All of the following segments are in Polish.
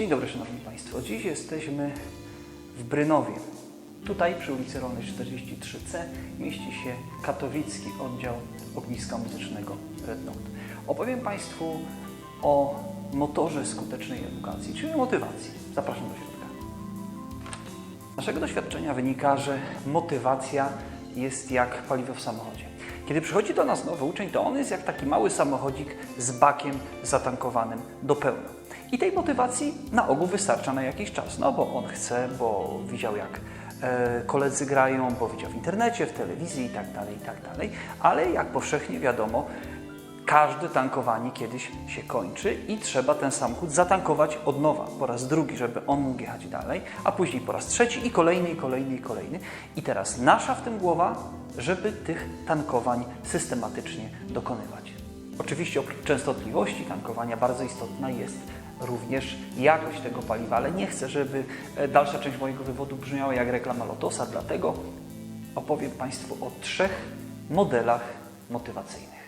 Dzień dobry, Szanowni Państwo. Dziś jesteśmy w Brynowie. Tutaj przy ulicy Rolnej 43C mieści się katowicki oddział ogniska muzycznego Red Note. Opowiem Państwu o motorze skutecznej edukacji, czyli motywacji. Zapraszam do środka. Z naszego doświadczenia wynika, że motywacja jest jak paliwo w samochodzie. Kiedy przychodzi do nas nowy uczeń, to on jest jak taki mały samochodzik z bakiem zatankowanym do pełna. I tej motywacji na ogół wystarcza na jakiś czas, no bo on chce, bo widział jak e, koledzy grają, bo widział w internecie, w telewizji i tak dalej, i tak dalej. Ale jak powszechnie wiadomo, Każde tankowanie kiedyś się kończy i trzeba ten samochód zatankować od nowa, po raz drugi, żeby on mógł jechać dalej, a później po raz trzeci i kolejny, i kolejny, i kolejny. I teraz nasza w tym głowa, żeby tych tankowań systematycznie dokonywać. Oczywiście oprócz częstotliwości tankowania bardzo istotna jest również jakość tego paliwa, ale nie chcę, żeby e, dalsza część mojego wywodu brzmiała jak reklama Lotosa, dlatego opowiem Państwu o trzech modelach motywacyjnych.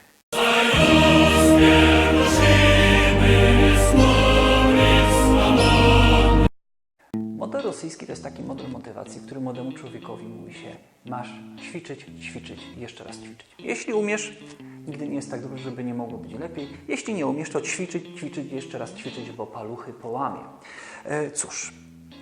Model rosyjski to jest taki model motywacji, w którym młodemu człowiekowi mówi się masz ćwiczyć, ćwiczyć i jeszcze raz ćwiczyć. Jeśli umiesz, nigdy nie jest tak dobrze, żeby nie mogło być lepiej. Jeśli nie umiesz, to ćwiczyć, ćwiczyć i jeszcze raz ćwiczyć, bo paluchy połamie. E, cóż,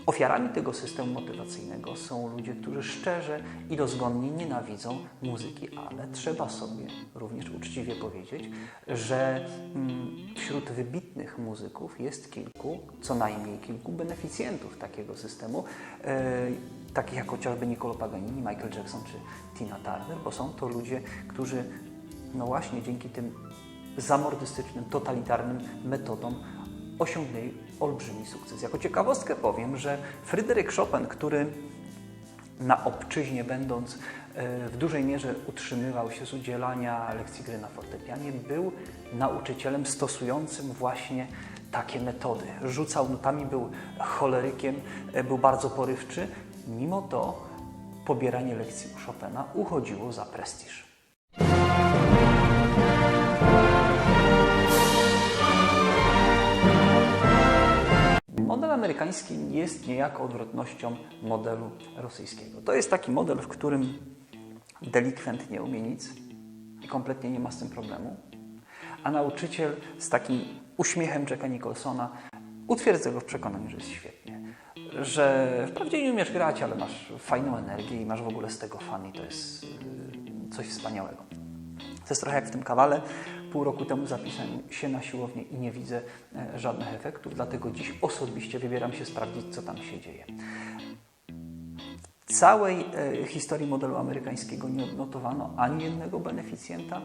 Ofiarami tego systemu motywacyjnego są ludzie, którzy szczerze i dozgonnie nienawidzą muzyki, ale trzeba sobie również uczciwie powiedzieć, że mm, wśród wybitnych muzyków jest kilku, co najmniej kilku beneficjentów takiego systemu, e, takich jak chociażby Niccolo Paganini, Michael Jackson czy Tina Turner, bo są to ludzie, którzy no właśnie dzięki tym zamordystycznym, totalitarnym metodom osiągnęli olbrzymi sukces. Jako ciekawostkę powiem, że Fryderyk Chopin, który na obczyźnie będąc e, w dużej mierze utrzymywał się z udzielania lekcji gry na fortepianie, był nauczycielem stosującym właśnie takie metody. Rzucał nutami, był cholerykiem, e, był bardzo porywczy. Mimo to pobieranie lekcji u Chopina uchodziło za prestiż. Model amerykański jest niejako odwrotnością modelu rosyjskiego. To jest taki model, w którym delikwent nie umie nic i kompletnie nie ma z tym problemu, a nauczyciel z takim uśmiechem Jacka Nicholsona utwierdza go w przekonaniu, że jest świetnie. Że wprawdzie nie umiesz grać, ale masz fajną energię i masz w ogóle z tego fan i to jest yy, coś wspaniałego. To jest trochę jak w tym kawale. Pół roku temu zapisałem się na siłownię i nie widzę e, żadnych efektów, dlatego dziś osobiście wybieram się sprawdzić, co tam się dzieje. W całej e, historii modelu amerykańskiego nie odnotowano ani jednego beneficjenta,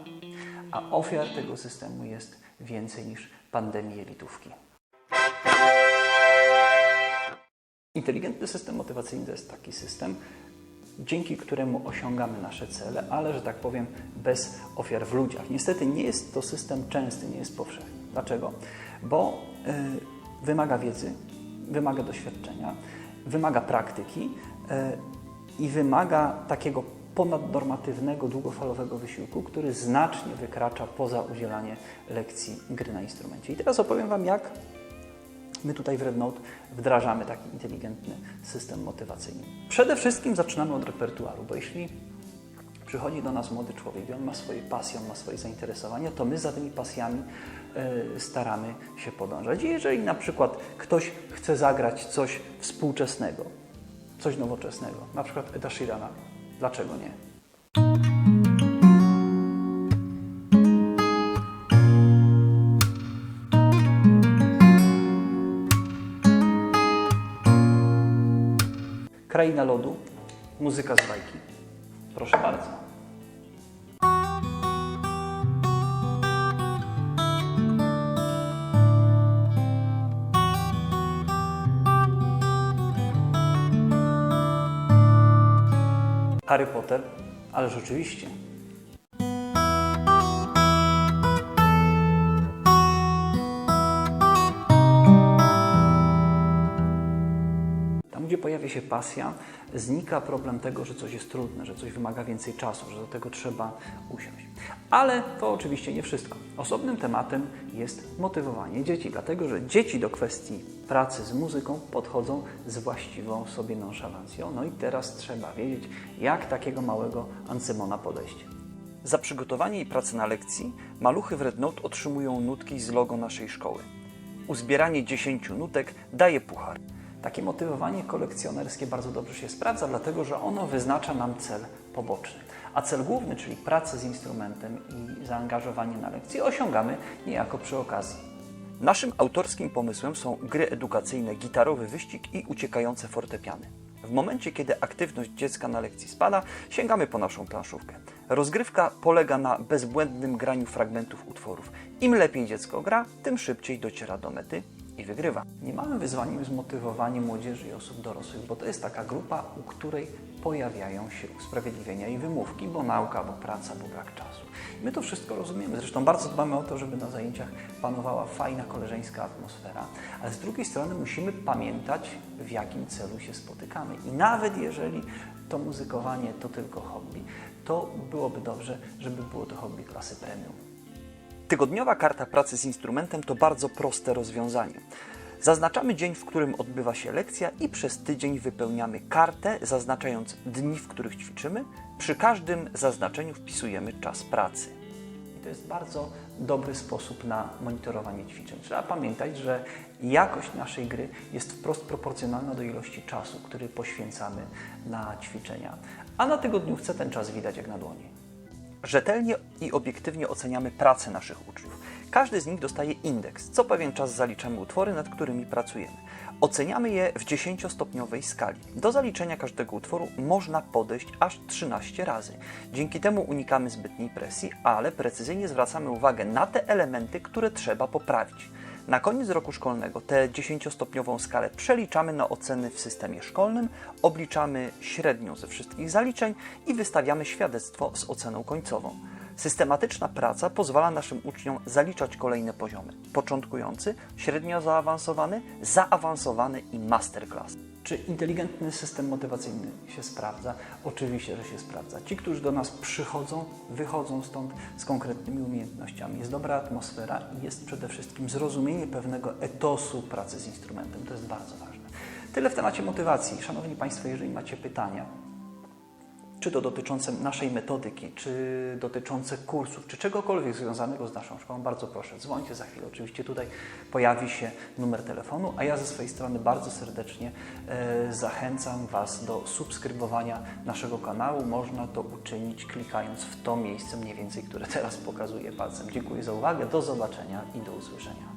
a ofiar tego systemu jest więcej niż pandemii jelitówki. Inteligentny system motywacyjny to jest taki system, dzięki któremu osiągamy nasze cele, ale, że tak powiem, bez ofiar w ludziach. Niestety nie jest to system częsty, nie jest powszechny. Dlaczego? Bo y, wymaga wiedzy, wymaga doświadczenia, wymaga praktyki y, i wymaga takiego ponadnormatywnego, długofalowego wysiłku, który znacznie wykracza poza udzielanie lekcji gry na instrumencie. I teraz opowiem Wam, jak My tutaj w RedNote wdrażamy taki inteligentny system motywacyjny. Przede wszystkim zaczynamy od repertuaru, bo jeśli przychodzi do nas młody człowiek i on ma swoje pasje, on ma swoje zainteresowania, to my za tymi pasjami y, staramy się podążać. Jeżeli na przykład ktoś chce zagrać coś współczesnego, coś nowoczesnego, na przykład Eda Sheerana, dlaczego nie? Kraina lodu, muzyka z bajki. Proszę bardzo. Harry Potter, ależ oczywiście. Gdzie pojawia się pasja, znika problem tego, że coś jest trudne, że coś wymaga więcej czasu, że do tego trzeba usiąść. Ale to oczywiście nie wszystko. Osobnym tematem jest motywowanie dzieci, dlatego że dzieci do kwestii pracy z muzyką podchodzą z właściwą sobie nonszalancją. No i teraz trzeba wiedzieć, jak takiego małego Ancymona podejść. Za przygotowanie i pracę na lekcji maluchy w Red Note otrzymują nutki z logo naszej szkoły. Uzbieranie 10 nutek daje puchar. Takie motywowanie kolekcjonerskie bardzo dobrze się sprawdza, dlatego że ono wyznacza nam cel poboczny. A cel główny, czyli pracę z instrumentem i zaangażowanie na lekcji, osiągamy niejako przy okazji. Naszym autorskim pomysłem są gry edukacyjne Gitarowy Wyścig i Uciekające Fortepiany. W momencie, kiedy aktywność dziecka na lekcji spada, sięgamy po naszą planszówkę. Rozgrywka polega na bezbłędnym graniu fragmentów utworów. Im lepiej dziecko gra, tym szybciej dociera do mety i wygrywa. Niemałym wyzwaniem jest motywowanie młodzieży i osób dorosłych, bo to jest taka grupa, u której pojawiają się usprawiedliwienia i wymówki, bo nauka, bo praca, bo brak czasu. My to wszystko rozumiemy. Zresztą bardzo dbamy o to, żeby na zajęciach panowała fajna, koleżeńska atmosfera, ale z drugiej strony musimy pamiętać, w jakim celu się spotykamy. I nawet jeżeli to muzykowanie to tylko hobby, to byłoby dobrze, żeby było to hobby klasy premium. Tygodniowa karta pracy z instrumentem to bardzo proste rozwiązanie. Zaznaczamy dzień, w którym odbywa się lekcja i przez tydzień wypełniamy kartę, zaznaczając dni, w których ćwiczymy. Przy każdym zaznaczeniu wpisujemy czas pracy. I to jest bardzo dobry sposób na monitorowanie ćwiczeń. Trzeba pamiętać, że jakość naszej gry jest wprost proporcjonalna do ilości czasu, który poświęcamy na ćwiczenia. A na tygodniówce ten czas widać jak na dłoni. Rzetelnie i obiektywnie oceniamy pracę naszych uczniów. Każdy z nich dostaje indeks. Co pewien czas zaliczamy utwory, nad którymi pracujemy. Oceniamy je w 10-stopniowej skali. Do zaliczenia każdego utworu można podejść aż 13 razy. Dzięki temu unikamy zbytniej presji, ale precyzyjnie zwracamy uwagę na te elementy, które trzeba poprawić. Na koniec roku szkolnego tę 10-stopniową skalę przeliczamy na oceny w systemie szkolnym, obliczamy średnią ze wszystkich zaliczeń i wystawiamy świadectwo z oceną końcową. Systematyczna praca pozwala naszym uczniom zaliczać kolejne poziomy: początkujący, średnio zaawansowany, zaawansowany i masterclass. Czy inteligentny system motywacyjny się sprawdza? Oczywiście, że się sprawdza. Ci, którzy do nas przychodzą, wychodzą stąd z konkretnymi umiejętnościami. Jest dobra atmosfera i jest przede wszystkim zrozumienie pewnego etosu pracy z instrumentem. To jest bardzo ważne. Tyle w temacie motywacji. Szanowni Państwo, jeżeli macie pytania, czy to dotyczące naszej metodyki, czy dotyczące kursów, czy czegokolwiek związanego z naszą szkołą, bardzo proszę, dzwońcie za chwilę. Oczywiście tutaj pojawi się numer telefonu, a ja ze swojej strony bardzo serdecznie e, zachęcam Was do subskrybowania naszego kanału. Można to uczynić klikając w to miejsce mniej więcej, które teraz pokazuję palcem. Dziękuję za uwagę, do zobaczenia i do usłyszenia.